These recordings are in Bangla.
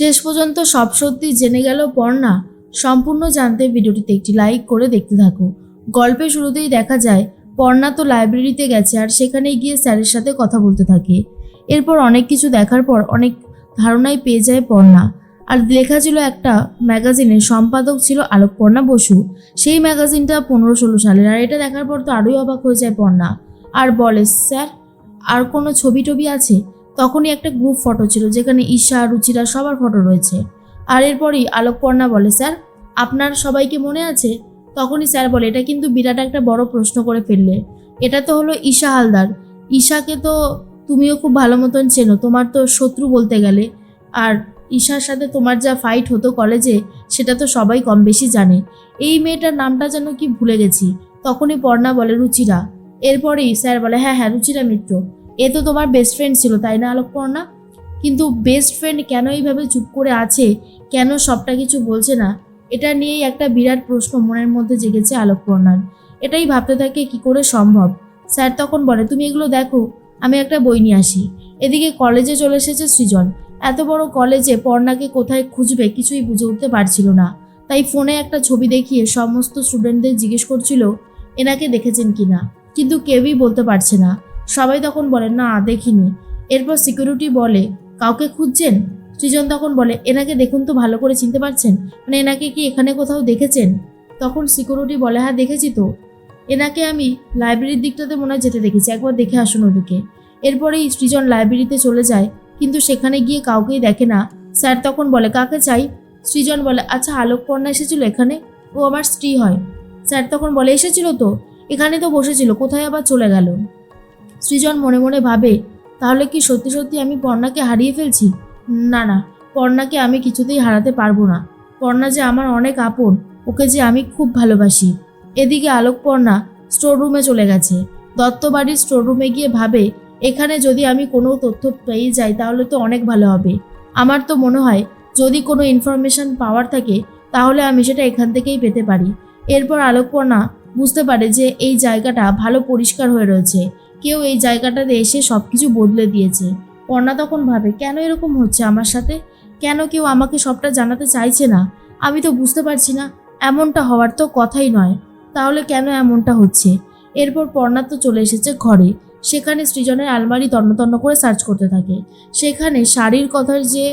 শেষ পর্যন্ত সব সত্যি জেনে গেল পর্ণা। সম্পূর্ণ জানতে ভিডিওটিতে একটি লাইক করে দেখতে থাকো। গল্পের শুরুতেই দেখা যায়, পর্ণা তো লাইব্রেরিতে গেছে আর সেখানে গিয়ে স্যারের সাথে কথা বলতে থাকে। এরপর অনেক কিছু দেখার পর অনেক ধারণাই পেয়ে যায় পর্ণা। আর লেখা ছিল একটা ম্যাগাজিনের সম্পাদক ছিল আলোকপর্ণা বসু। সেই ম্যাগাজিনটা পনেরো ষোলো সালের আর এটা দেখার পর তো আরোই অবাক হয়ে যায় পর্ণা। আর বলে, স্যার, আর কোনো ছবি টবি আছে? তখনই একটা গ্রুপ ফটো ছিল, যেখানে ঈশা, রুচিরা সবার ফটো রয়েছে। আর এরপরই আলোকপর্ণা বলে, স্যার, আপনার সবাইকে মনে আছে? তখনই স্যার বলে, এটা কিন্তু বিরাট একটা বড় প্রশ্ন করে ফেললে। এটা তো হলো ঈশা হালদার। ঈশাকে তো তুমিও খুব ভালো মতন চেনো। তোমার তো শত্রু বলতে গেলে। আর ঈশার সাথে তোমার যা ফাইট হতো কলেজে সেটা তো সবাই কম বেশি জানে। এই মেয়েটার নামটা যেন কি ভুলে গেছি। তখনই পর্ণা বলে, রুচিরা। এরপরেই স্যার বলে হ্যাঁ হ্যাঁ রুচিরা মিত্র। এ তো তোমার বেস্ট ফ্রেন্ড ছিল, তাই না আলোকপর্ণা? কিন্তু বেস্ট ফ্রেন্ড কেন এইভাবে চুপ করে আছে? কেন সবটা কিছু বলছে না? এটা নিয়েই একটা বিরাট প্রশ্ন মনের মধ্যে জেগেছে আলোকপর্ণার। এটাই ভাবতে থাকে কি করে সম্ভব। স্যার তখন বলে, তুমি এগুলো দেখো, আমি একটা বই নিয়ে আসি। এদিকে কলেজে চলে এসেছে সৃজন। এত বড় কলেজে পর্ণাকে কোথায় খুঁজবে কিছুই বুঝে উঠতে পারছিল না। তাই ফোনে একটা ছবি দেখিয়ে সমস্ত স্টুডেন্টদের জিজ্ঞেস করছিল, এনাকে দেখেছেন কিনা? কিন্তু কেউই বলতে পারছে না। সবাই তখন বলে, না, দেখিনি। এরপর সিকিউরিটি বলে, কাউকে খুঁজছেন? সৃজন তখন বলে, এনাকে দেখুন তো, ভালো করে চিনতে পারছেন? মানে এনাকে কি এখানে কোথাও দেখেছেন? তখন সিকিউরিটি বলে হ্যাঁ দেখেছি তো। এনাকে আমি লাইব্রেরির দিকটাতে মনে হয় যেতে দেখেছি। একবার দেখে আসুন ওদিকে। এরপরেই সৃজন লাইব্রেরিতে চলে যায়, কিন্তু সেখানে গিয়ে কাউকেই দেখে না। স্যার তখন বলে, কাকে চাই? সৃজন বলে আচ্ছা আলোকপর্ণা এসেছিল এখানে। ও আমার স্ত্রী হয়। স্যার তখন বলে, এসেছিল তো? এখানে তো বসেছিল, কোথায় আবার চলে গেল? সৃজন মনে মনে ভাবে, তাহলে কি সত্যি সত্যি আমি পর্ণাকে হারিয়ে ফেলছি? না না, পর্ণাকে আমি কিছুতেই হারাতে পারব না। পর্ণা যে আমার অনেক আপন, ওকে যে আমি খুব ভালোবাসি। এদিকে আলোকপর্ণা স্টোর রুমে চলে গেছে। দত্তবাড়ির স্টোর রুমে গিয়ে ভাবে, এখানে যদি আমি কোনো তথ্য পেয়ে যাই তাহলে তো অনেক ভালো হবে। আমার তো মনে হয়, যদি কোনো ইনফরমেশন পাওয়ার থাকে, তাহলে আমি সেটা এখান থেকেই পেতে পারি। এরপর আলোকপর্ণা বুঝতে পারে যে এই জায়গাটা ভালো পরিষ্কার হয়ে রয়েছে। কেউ এই জায়গাটাতে এসে সব কিছু বদলে দিয়েছে। পর্ণা তখন ভাবে, কেন এরকম হচ্ছে আমার সাথে? কেন কেউ আমাকে সবটা জানাতে চাইছে না? আমি তো বুঝতে পারছি না, এমনটা হওয়ার তো কথাই নয়। তাহলে কেন এমনটা হচ্ছে? এরপর পর্ণা তো চলে এসেছে ঘরে। সেখানে সৃজনের আলমারি তন্ন তন্ন করে সার্চ করতে থাকে। সেখানে শাড়ির কথার যে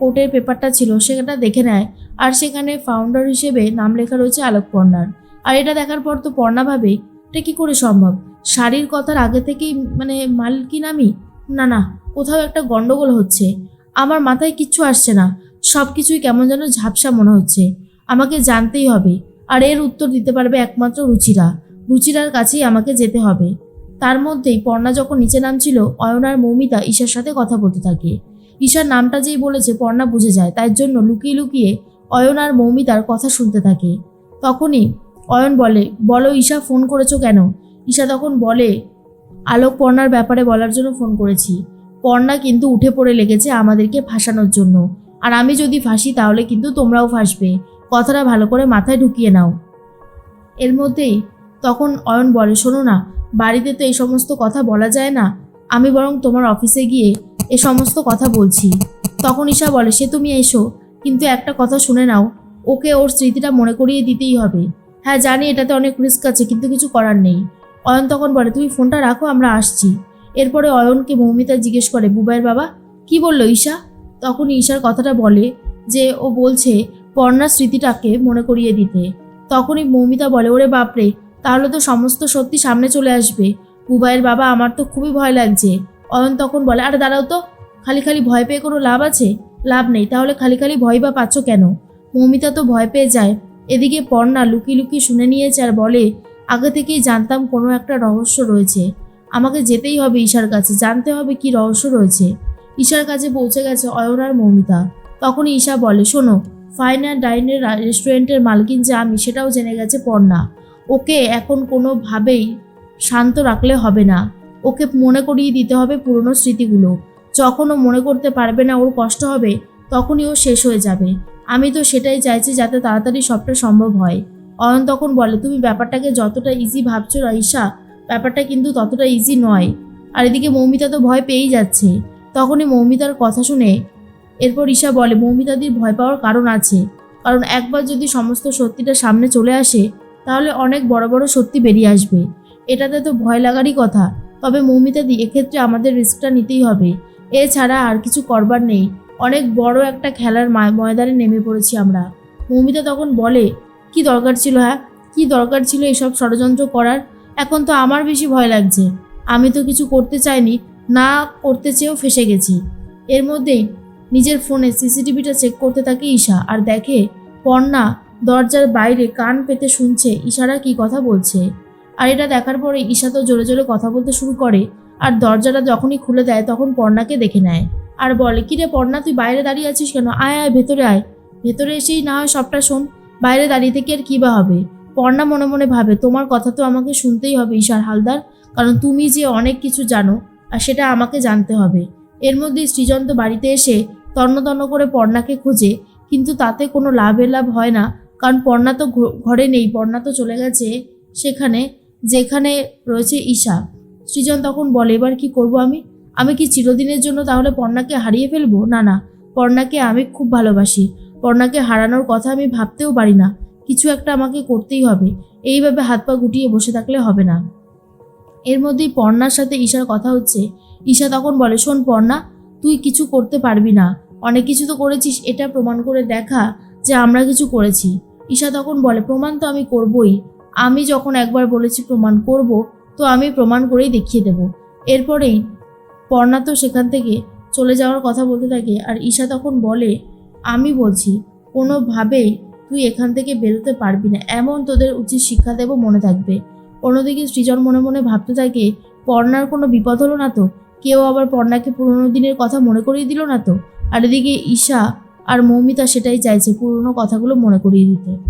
কোর্টের পেপারটা ছিল সেটা দেখে নেয়। আর সেখানে ফাউন্ডার হিসেবে নাম লেখা রয়েছে আলোক পর্ণার আর এটা দেখার পর তো পর্ণা ভাবে, এটা কি করে সম্ভব? শাড়ির কথার আগে থেকেই মানে মালকিন আমি? না না, কোথাও একটা গন্ডগোল হচ্ছে। আমার মাথায় কিচ্ছু আসছে না। সব কিছুই কেমন যেন ঝাপসা মনে হচ্ছে। আমাকে জানতেই হবে। আর এর উত্তর দিতে পারবে একমাত্র রুচিরা। রুচিরার কাছেই আমাকে যেতে হবে। তার মধ্যেই পর্ণা যখন নিচে নামছিল, অয়ন আর মৌমিতা ঈশার সাথে কথা বলতে থাকে। ঈশার নামটা যেই বলেছে, পর্ণা বুঝে যায়। তাই জন্য লুকিয়ে লুকিয়ে অয়নার মৌমিতার কথা শুনতে থাকে। তখনই অয়ন বলে, বলো, ঈশা ফোন করেছ কেন? ঈশা তখন বলে আলোক পর্ণার ব্যাপারে বলার জন্য ফোন করেছি। পর্ণা কিন্তু উঠে পড়ে লেগেছে আমাদেরকে ফাঁসানোর জন্য। আর আমি যদি ফাঁসি, তাহলে কিন্তু তোমরাও ফাঁসবে। কথাটা ভালো করে মাথায় ঢুকিয়ে নাও। এর মধ্যেই তখন অয়ন বলে, শোনো না, বাড়িতে তো এই সমস্ত কথা বলা যায় না। আমি বরং তোমার অফিসে গিয়ে এ সমস্ত কথা বলছি। তখন ঈশা বলে, সে তুমি এসো, কিন্তু একটা কথা শুনে নাও। ওকে ওর স্মৃতিটা মনে করিয়ে দিতেই হবে। হ্যাঁ জানি এটাতে অনেক রিস্ক আছে, কিন্তু কিছু করার নেই। অয়ন তখন বলে, তুমি ফোনটা রাখো, আমরা আসছি। এরপরে অয়নকে মৌমিতা জিজ্ঞেস করে, বুবাইয়ের বাবা, কি বলল ঈশা? তখন ঈশার কথাটা বলে যে, ও বলছে, পর্ণার স্মৃতিটাকে মনে করিয়ে দিতে। তখনই মৌমিতা বলে, ওরে বাপরে, তাহলে তো সমস্ত সত্যি সামনে চলে আসবে। বুবাইয়ের বাবা, আমার তো খুবই ভয় লাগছে। অয়ন তখন বলে, আরে দাঁড়াও তো, খালি খালি ভয় পেয়ে কোনো লাভ আছে? লাভ নেই, তাহলে খালি খালি ভয় বা পাচ্ছ কেন? মৌমিতা তো ভয় পেয়ে যায় এদিকে পর্ণা লুকিয়ে লুকিয়ে শুনে নিয়েছে আর বলে, আগে থেকেই জানতাম কোনো একটা রহস্য রয়েছে। আমাকে যেতেই হবে ঈশার কাছে, জানতে হবে কি রহস্য রয়েছে। ঈশার কাছে পৌঁছে গেছে অয়ন আর মৌমিতা। তখন ঈশা বলে, শোনো, ফাইন অ্যান্ড ডাইনের রেস্টুরেন্টের মালকিন যে আমি, সেটাও জেনে গেছে পর্ণা। ওকে এখন কোনোভাবেই শান্ত রাখলে হবে না। ওকে মনে করিয়ে দিতে হবে পুরনো স্মৃতিগুলো। যখন ও মনে করতে পারবে না ওর কষ্ট হবে, তখনই ও শেষ হয়ে যাবে। আমি তো সেটাই চাইছি যাতে তাড়াতাড়ি সবটা সম্ভব হয়। অয়ন তখন বলে, তুমি ব্যাপারটাকে যতটা ইজি ভাবছ ঈশা ব্যাপারটা কিন্তু ততটা ইজি নয়। আর এদিকে মৌমিতা তো ভয় পেয়েই যাচ্ছে। তখনই মৌমিতার কথা শুনে এরপর ঈশা বলে, মৌমিতাদির ভয় পাওয়ার কারণ আছে। কারণ একবার যদি সমস্ত সত্যিটা সামনে চলে আসে, তাহলে অনেক বড় বড় সত্যি বেরিয়ে আসবে। এটাতে তো ভয় লাগারই কথা। তবে মৌমিতাদি, এক্ষেত্রে আমাদের রিস্কটা নিতেই হবে। এছাড়া আর কিছু করবার নেই। অনেক বড় একটা খেলার ময়- ময়দানে নেমে পড়েছি আমরা। মৌমিতা তখন বলে, কি দরকার ছিল হ্যাঁ? কি দরকার ছিল এসব ষড়যন্ত্র করার? এখন তো আমার বেশি ভয় লাগছে। আমি তো কিছু করতে চাইনি, না করতে চেয়েও ফেসে গেছি। এর মধ্যেই নিজের ফোনে সিসিটিভিটা চেক করতে থাকে ঈশা আর দেখে পর্ণা দরজার বাইরে কান পেতে শুনছে, ঈশারা কি কথা বলছে? আর এটা দেখার পরে ঈশা তো জোরে জোরে কথা বলতে শুরু করে, আর দরজাটা যখনই খুলে দেয় তখন পর্ণাকে দেখে নেয়। আর বলে, কিরে পর্ণা, তুই বাইরে দাঁড়িয়ে আছিস কেন? আয় আয়, ভেতরে আয়। ভেতরে এসেই না হয় সবটা শোন, বাইরে দাঁড়িয়ে থেকে আর কী বা হবে? পর্ণা মনে মনে ভাবে, তোমার কথা তো আমাকে শুনতেই হবে ঈশার হালদার, কারণ তুমি যে অনেক কিছু জানো, আর সেটা আমাকে জানতে হবে। এর মধ্যে সৃজন তো বাড়িতে এসে তন্ন তন্ন করে পর্ণাকে খোঁজে, কিন্তু তাতে কোনো লাভের লাভ হয় না, কারণ পর্ণা তো ঘরে নেই, পর্ণা তো চলে গেছে সেখানে, যেখানে রয়েছে ঈশা। সৃজন তখন বলে, এবার কি করব আমি? আমি কি চিরদিনের জন্য তাহলে পর্ণাকে হারিয়ে ফেলব? না না। পর্ণাকে আমি খুব ভালোবাসি। পর্ণাকে হারানোর কথা আমি ভাবতেও পারি না। কিছু একটা আমাকে করতেই হবে। এইভাবে হাত পা গুটিয়ে বসে থাকলে হবে না। এর মধ্যেই পর্ণার সাথে ঈশার কথা হচ্ছে। ঈশা তখন বলে, শোন পর্ণা, তুই কিছু করতে পারবি না। অনেক কিছু তো করেছিস, এটা প্রমাণ করে দেখা যে আমরা কিছু করেছি। ঈশা তখন বলে, প্রমাণ তো আমি করবই। আমি যখন একবার বলেছি প্রমাণ করব, তো আমি প্রমাণ করেই দেখিয়ে দেব। এরপরেই পর্ণা তো সেখান থেকে চলে যাওয়ার কথা বলতে থাকে আর ঈশা তখন বলে, আমি বলছি, কোনোভাবেই তুই এখান থেকে বেরোতে পারবি না। এমন তোদের উচিত শিক্ষা দেব মনে থাকবে। অন্যদিকে সৃজন মনে মনে ভাবতে থাকে, পর্ণার কোনো বিপদ হলো না তো? কেউ আবার পর্ণাকে পুরোনো দিনের কথা মনে করিয়ে দিল না তো? আর এদিকে ঈশা আর মৌমিতা সেটাই চাইছে পুরোনো কথাগুলো মনে করিয়ে দিতে।